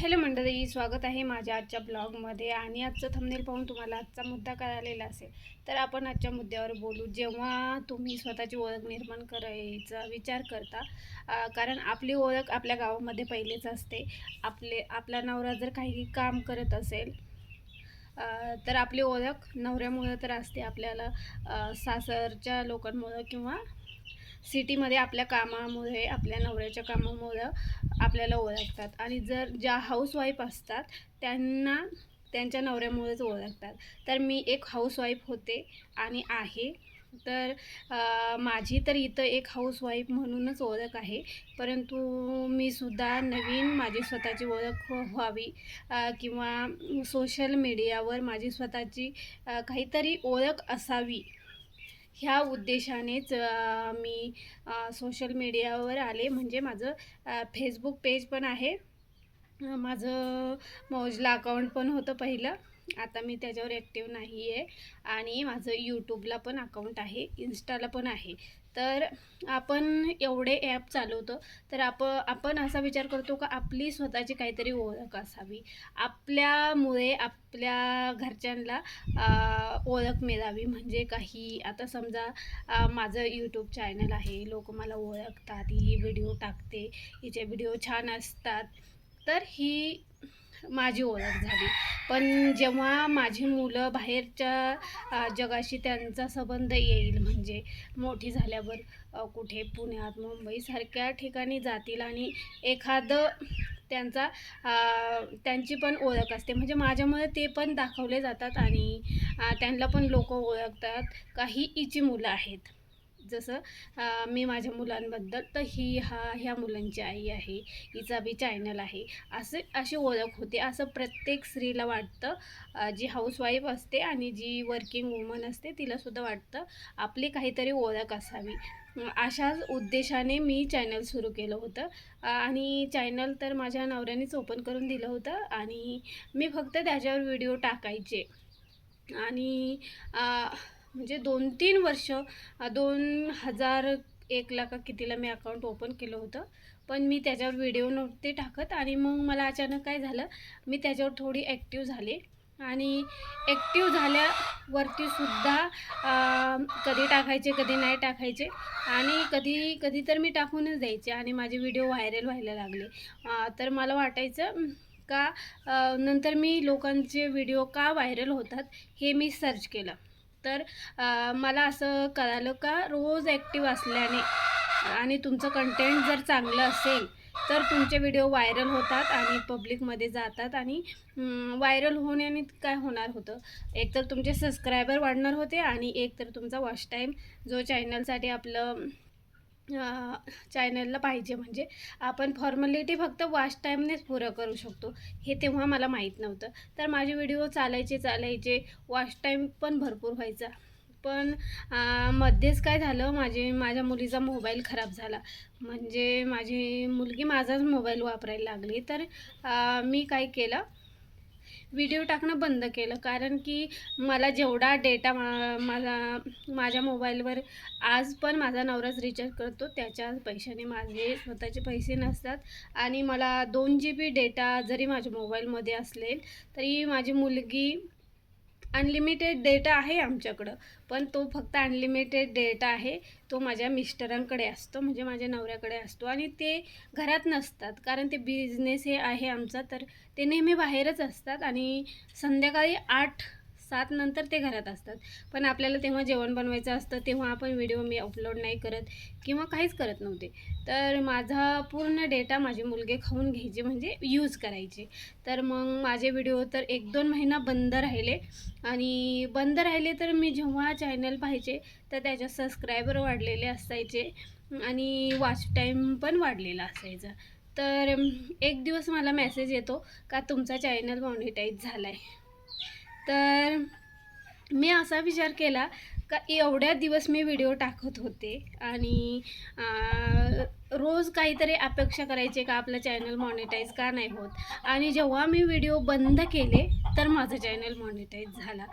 Hello मंडळी स्वागत आहे माझ्या आजच्या ब्लॉगमध्ये आणि आजचं थंबनेल पाहून तुम्हाला आजचा मुद्दा कळालेला असेल तर आपण आजच्या मुद्द्यावर बोलू. जेव्हा तुम्ही स्वतःची ओळख निर्माण करायचा विचार करता कारण आपली ओळख आपल्या गावामध्ये पहिलेच असते. आपले आपला नवरा जर काही काम करत असेल तर आपली ओळख नवऱ्यामुळं तर असते. आपल्याला सासरच्या लोकांमुळं किंवा सिटीमध्ये आपल्या कामामुळे आपल्या नवऱ्याच्या कामामुळं आपल्याला ओळखतात. आणि जर ज्या हाऊसवाईफ असतात त्यांना त्यांच्या नवऱ्यामुळेच ओळखतात. तर मी एक हाऊसवाईफ होते आणि आहे. तर माझी तर इथं एक हाऊसवाईफ म्हणूनच ओळख आहे. परंतु मी सुद्धा नवीन माझी स्वतःची ओळख व्हावी. किंवा सोशल मीडियावर माझी स्वतःची काहीतरी ओळख असावी. ह्या उद्देशानेच मी सोशल मीडियावर आले. म्हणजे माझं फेसबुक पेज पण आहे. माझं मौजला अकाउंट पण होतं पहिलं. आता मी त्याच्यावर ॲक्टिव्ह नाही आहे आणि माझं यूट्यूबला पण अकाउंट आहे. इन्स्टाला पण आहे. तर आपण एवढे ॲप चालवतो. तर आप आपण असा विचार करतो का आपली स्वतःची काहीतरी ओळख असावी. आपल्यामुळे आपल्या घरच्यांना ओळख मिळावी. म्हणजे काही आता समजा माझं यूट्यूब चॅनल आहे. लोक मला ओळखतात. ही व्हिडिओ टाकते. हिचे व्हिडिओ छान असतात. तर ही माझी ओळख झाली. पण जेव्हा माझी मुलं बाहेरच्या जगाशी त्यांचा संबंध येईल म्हणजे मोठी झाल्यावर कुठे पुण्यात मुंबईसारख्या ठिकाणी जातील आणि एखादं त्यांचा त्यांची पण ओळख असते. म्हणजे माझ्यामुळे ते पण दाखवले जातात आणि त्यांना पण लोक ओळखतात. काही इची मुलं आहेत. जसं मी माझ्या मुलांबद्दल तर ही हा ह्या मुलांची आई आहे हिचा बी चॅनल आहे असे अशी ओळख होते. असं प्रत्येक स्त्रीला वाटतं जी हाऊसवाईफ असते आणि जी वर्किंग वुमन असते तिलासुद्धा वाटतं आपली काहीतरी ओळख असावी. अशाच उद्देशाने मी चॅनल सुरू केलं होतं. आणि चॅनल तर माझ्या नवऱ्यानेच ओपन करून दिलं होतं आणि मी फक्त त्याच्यावर व्हिडिओ टाकायचे. आणि म्हणजे दोन तीन वर्ष दोन हजार एकला का कितीला मी अकाउंट ओपन केलं होतं. पण मी त्याच्यावर व्हिडिओ नव्हते टाकत आणि मग मला अचानक काय झालं मी त्याच्यावर थोडी ॲक्टिव्ह झाले. आणि ॲक्टिव्ह झाल्यावरती सुद्धा कधी टाकायचे कधी नाही टाकायचे. आणि कधी कधी तर मी टाकूनच द्यायचे आणि माझे व्हिडिओ व्हायरल व्हायला लागले. तर मला वाटायचं का नंतर मी लोकांचे व्हिडिओ का व्हायरल होतात हे मी सर्च केलं. तर मला असं कळालं का रोज ॲक्टिव्ह असल्याने आणि तुमचं कंटेंट जर चांगलं असेल तर तुमचे व्हिडिओ व्हायरल होतात आणि पब्लिकमध्ये जातात आणि व्हायरल होण्याने काय होणार होतं? एक तर तुमचे सबस्क्रायबर वाढणार होते आणि एक तर तुमचा वॉच टाईम जो चॅनलसाठी आपलं चॅनलला पाहिजे. म्हणजे आपण फॉर्मॅलिटी फक्त वॉच टाईमनेच पुरं करू शकतो. हे तेव्हा मला माहीत नव्हतं. तर माझे व्हिडिओ चालायचे चालायचे. वॉच टाईम पण भरपूर व्हायचा. पण मध्येच काय झालं? माझे माझ्या मुलीचा मोबाईल खराब झाला. म्हणजे माझी मुलगी माझाच मोबाईल वापरायला लागली. तर आ, मी काय केलं? व्हिडिओ टाकणं बंद केलं. कारण की मला जेवढा डेटा मा माझा माझ्या मोबाईलवर आज पण माझा नवराच रिचार्ज करतो त्याच्या पैशाने माझे स्वतःचे पैसे नसतात. आणि मला दोन जी बी डेटा जरी माझ्या मोबाईलमध्ये असले तरी माझी मुलगी अनलिमिटेड डेटा आहे आमच्याकडं पण तो फक्त अनलिमिटेड डेटा आहे. तो माझ्या मिस्टरांकडे असतो म्हणजे माझ्या नवऱ्याकडे असतो आणि ते घरात नसतात. कारण ते बिझनेस हे आहे आमचा तर ते नेहमी बाहेरच असतात आणि संध्याकाळी आठ सात नंतर ते घरात असतात. पण आपल्याला तेव्हा जेवण बनवायचं असतं तेव्हा आपण व्हिडिओ मी अपलोड नाही करत किंवा काहीच करत नव्हते. तर माझा पूर्ण डेटा माझे मुलगे खाऊन घ्यायचे म्हणजे यूज करायचे. तर मग माझे व्हिडिओ तर एक दोन महिना बंद राहिले. आणि बंद राहिले तर मी जेव्हा चॅनल पाहायचे तर त्याच्या सबस्क्रायबर वाढलेले असायचे आणि वॉच टाईम पण वाढलेला असायचा. तर एक दिवस मला मेसेज येतो का तुमचा चॅनल मॉनिटाईज झाला आहे तर मी असा विचार केला का एवढ्या दिवस मी व्हिडिओ टाकत होते आणि रोज काहीतरी अपेक्षा करायचे का आपलं चॅनल मॉनिटाईज का नाही होत. आणि जेव्हा मी व्हिडिओ बंद केले तर माझं चॅनल मॉनिटाईज झाला.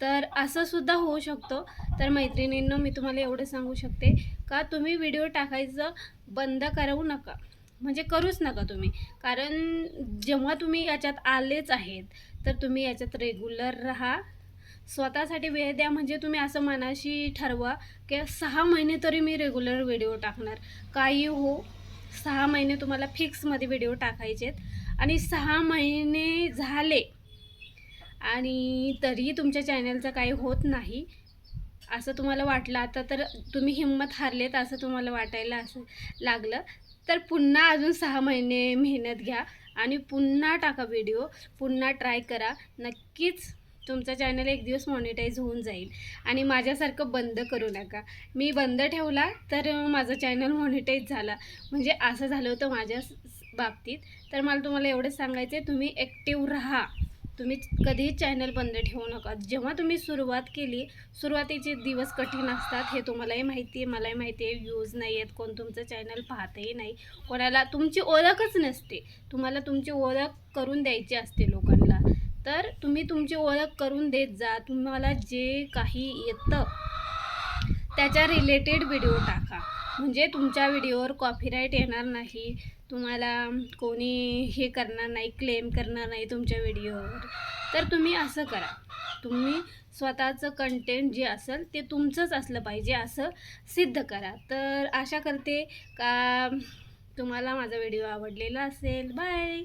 तर असं सुद्धा होऊ शकतो. तर मैत्रिणींनो मी तुम्हाला एवढं सांगू शकते का तुम्ही व्हिडिओ टाकायचं बंद करू नका. म्हणजे करूच नका तुम्ही. कारण जेव्हा तुम्ही याच्यात आलेच आहेत तर तुम्ही याच्यात रेग्युलर राहा. स्वतःसाठी वेळ द्या म्हणजे तुम्ही असं मनाशी ठरवा की सहा महिने तरी मी रेग्युलर व्हिडिओ टाकणार. काही हो सहा महिने तुम्हाला फिक्समध्ये व्हिडिओ टाकायचे आहेत आणि सहा महिने झाले आणि तरी तुमच्या चॅनलचं काही होत नाही असं तुम्हाला वाटलं. आता तर तुम्ही हिंमत हारलेत असं तुम्हाला वाटायला असं लागलं. तर पुन्हा अजून सहा महिने मेहनत घ्या आणि पुन्हा टाका व्हिडिओ पुन्हा ट्राय करा. नक्कीच तुमचा चॅनल एक दिवस मॉनिटाईज होऊन जाईल. आणि माझ्यासारखं बंद करू नका. मी बंद ठेवला तर माझं चॅनल मॉनिटाईज झाला. म्हणजे असं झालं होतं माझ्या स- बाबतीत. तर मला तुम्हाला एवढंच सांगायचं आहे तुम्ही ॲक्टिव्ह राहा. तुम्ही कधीही चॅनल बंद ठेवू नका. जेव्हा तुम्ही सुरुवात केली सुरुवातीचे दिवस कठीण असतात हे तुम्हालाही माहिती आहे मलाही माहिती आहे व्ह्यूज नाही आहेत कोण तुमचं चॅनल पाहतही नाही. कोणाला तुमची ओळखच नसते. तुम्हाला तुमची ओळख करून द्यायची असते लोकांना. तर तुम्ही तुमची ओळख करून देत जा. तुम्हाला जे काही येतं त्याच्या रिलेटेड व्हिडिओ टाका. म्हणजे तुमच्या व्हिडिओवर कॉपीराईट येणार नाही. तुम्हाला कोणी हे करणार नाही क्लेम करणार नाही तुमच्या व्हिडिओवर. तर तुम्ही असं करा. तुम्ही स्वतःचं कंटेंट जे असेल ते तुमचंच असलं पाहिजे असं सिद्ध करा. तर आशा करते का तुम्हाला माझा व्हिडिओ आवडलेला असेल. बाय